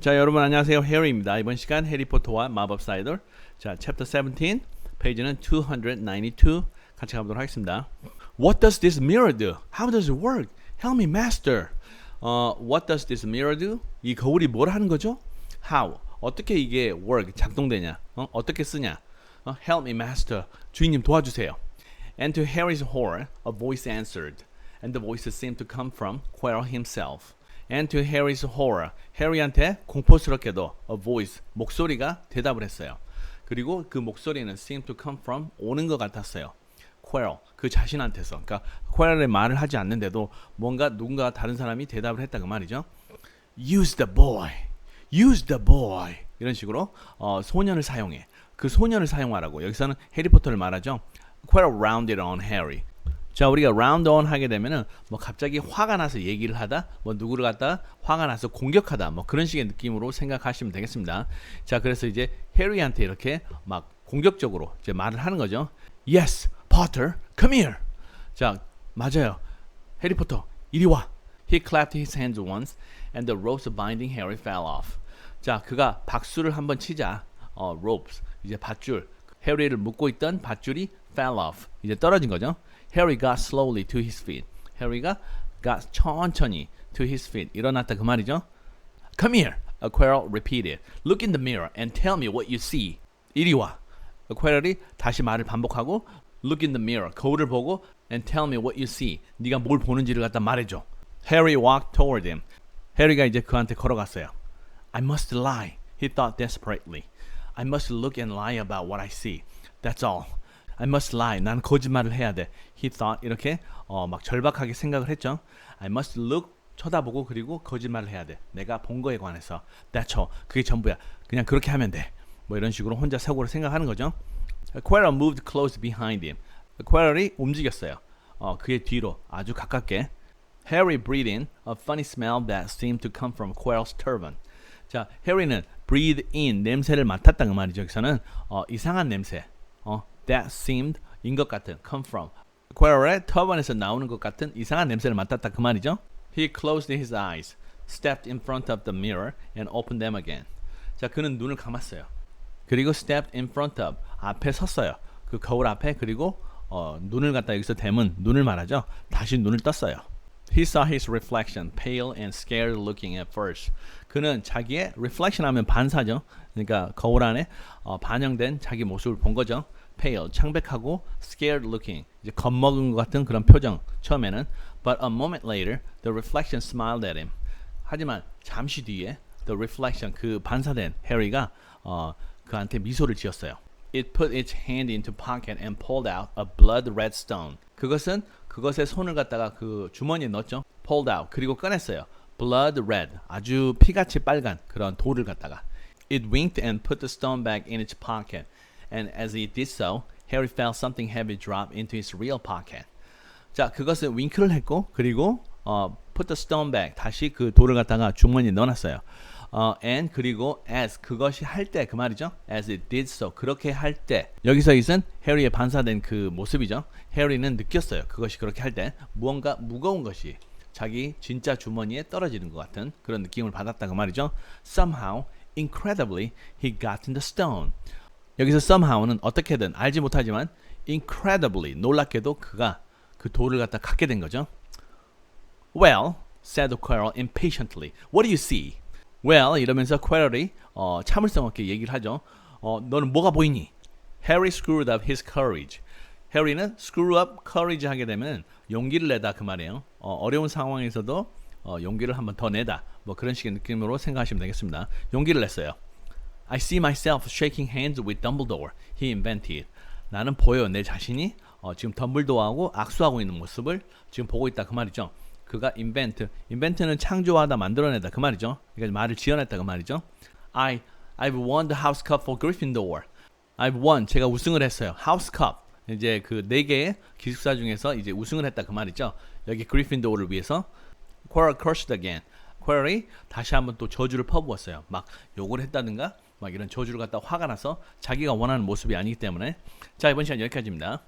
자 여러분 안녕하세요 해리입니다 이번 시간 해리포터와 마법사 이돌 자 챕터 17 페이지는 292 같이 가보도록 하겠습니다 What does this mirror do? How does it work? Help me master 어, What does this mirror do? 이 거울이 뭘 하는 거죠? How? 어떻게 이게 work 작동되냐 어? 어떻게 쓰냐 어? Help me master 주인님 도와주세요 And to Harry's horror a voice answered and the voice seemed to come from Quirrell himself And to Harry's horror, 해리한테 공포스럽게도 a voice, 목소리가 대답을 했어요. 그리고 그 목소리는 seemed to come from 오는 것 같았어요. Quirrell, 그 자신한테서. 그러니까 Quirrell의 말을 하지 않는데도 뭔가 누군가 다른 사람이 대답을 했다 그 말이죠. Use the boy, use the boy 이런 식으로 어, 소년을 사용해. 그 소년을 사용하라고. 여기서는 해리포터를 말하죠. Quirrell rounded on Harry. 자 우리가 라운드 온 하게 되면은 뭐 갑자기 화가 나서 얘기를 하다 뭐 누구를 갖다 화가 나서 공격하다 뭐 그런 식의 느낌으로 생각하시면 되겠습니다. 자 그래서 이제 해리한테 이렇게 막 공격적으로 이제 말을 하는 거죠. Yes, Potter, come here. 자 맞아요. 해리포터 이리 와. He clapped his hands once and the ropes binding Harry fell off. 자 그가 박수를 한번 치자. 어 ropes 이제 밧줄 해리를 묶고 있던 밧줄이 fell off 이제 떨어진 거죠. Harry got slowly to his feet. 해리가 got 천천히 to his feet 일어났다 그 말이죠. Come here, Quirrell repeated. Look in the mirror and tell me what you see. 이리 와. Quirrell이 다시 말을 반복하고 Look in the mirror. 거울을 보고 and tell me what you see. 네가 뭘 보는지를 갖다 말해줘. Harry walked toward him. 해리가 이제 그한테 걸어갔어요. I must lie. He thought desperately. I must look and lie about what I see. That's all. I must lie. 난 거짓말을 해야 돼. He thought 이렇게 어, 막 절박하게 생각을 했죠. I must look 쳐다보고 그리고 거짓말을 해야 돼. 내가 본 거에 관해서. That's all. 그게 전부야. 그냥 그렇게 하면 돼. 뭐 이런 식으로 혼자 속으로 생각하는 거죠. Quirrell moved close behind him. Quirrell이 움직였어요. 어, 그의 뒤로 아주 가깝게. Harry breathed in a funny smell that seemed to come from Quirrell's turban. 자, 해리는 breathe in 냄새를 맡았다 그 말이죠. 여기서는 어, 이상한 냄새. 어, that seemed 인 것 같은 come from. Quirrell의 터번에서 나오는 것 같은 이상한 냄새를 맡았다 그 말이죠. He closed his eyes, stepped in front of the mirror and opened them again. 자, 그는 눈을 감았어요. 그리고 stepped in front of 앞에 섰어요. 그 거울 앞에 그리고 어, 눈을 갖다 여기서 댐은 눈을 말하죠. 다시 눈을 떴어요. He saw his reflection, pale and scared looking at first. 그는 자기의 reflection 하면 반사죠. 그러니까 거울 안에 어, 반영된 자기 모습을 본 거죠. Pale, 창백하고 scared looking, 이제 겁먹은 것 같은 그런 표정 처음에는. But a moment later, the reflection smiled at him. 하지만 잠시 뒤에 the reflection 그 반사된 해리가 어, 그한테 미소를 지었어요. It put its hand into pocket and pulled out a blood red stone. 그것은 그것의 손을 갖다가 그 주머니에 넣었죠. Pulled out 그리고 꺼냈어요. Blood red 아주 피같이 빨간 그런 돌을 갖다가. It winked and put the stone back in its pocket. And as it did so, Harry felt something heavy drop into his real pocket. 자, 그것은 윙크를 했고 그리고 어, put the stone back 다시 그 돌을 갖다가 주머니에 넣어놨어요. 어, and 그리고 as 그것이 할 때 그 말이죠. as it did so 그렇게 할 때 여기서 이은 해리의 반사된 그 모습이죠. 해리는 느꼈어요. 그것이 그렇게 할 때 무언가 무거운 것이 자기 진짜 주머니에 떨어지는 것 같은 그런 느낌을 받았다 그 말이죠. Somehow, incredibly, he got in the stone. 여기서 somehow는 어떻게든 알지 못하지만 incredibly 놀랍게도 그가 그 돌을 갖다 갖게 된 거죠. Well, said Quirrell impatiently. What do you see? Well, 이러면서 Quirrell이 어, 참을성 없게 얘기를 하죠. 어, 너는 뭐가 보이니? Harry screwed up his courage. 해리는 screw up courage 하게 되면 용기를 내다 그 말이에요. 어, 어려운 상황에서도 어, 용기를 한번 더 내다. 뭐 그런 식의 느낌으로 생각하시면 되겠습니다. 용기를 냈어요. I see myself shaking hands with Dumbledore. He invented. 나는 보여 내 자신이 어, 지금 덤블도어하고 악수하고 있는 모습을 지금 보고 있다 그 말이죠. 그가 invent, invent는 창조하다 만들어내다 그 말이죠. 그러니까 말을 지어냈다 그 말이죠. I, I've won the House Cup for Gryffindor. I've won, 제가 우승을 했어요. House Cup. 이제 그 네 개의 기숙사 중에서 이제 우승을 했다 그 말이죠. 여기 그리핀도어를 위해서 Quirrell cursed again. Quirrell이 다시 한번 또 저주를 퍼부었어요. 막 욕을 했다든가 막 이런 저주를 갖다 화가 나서 자기가 원하는 모습이 아니기 때문에 자 이번 시간 여기까지입니다.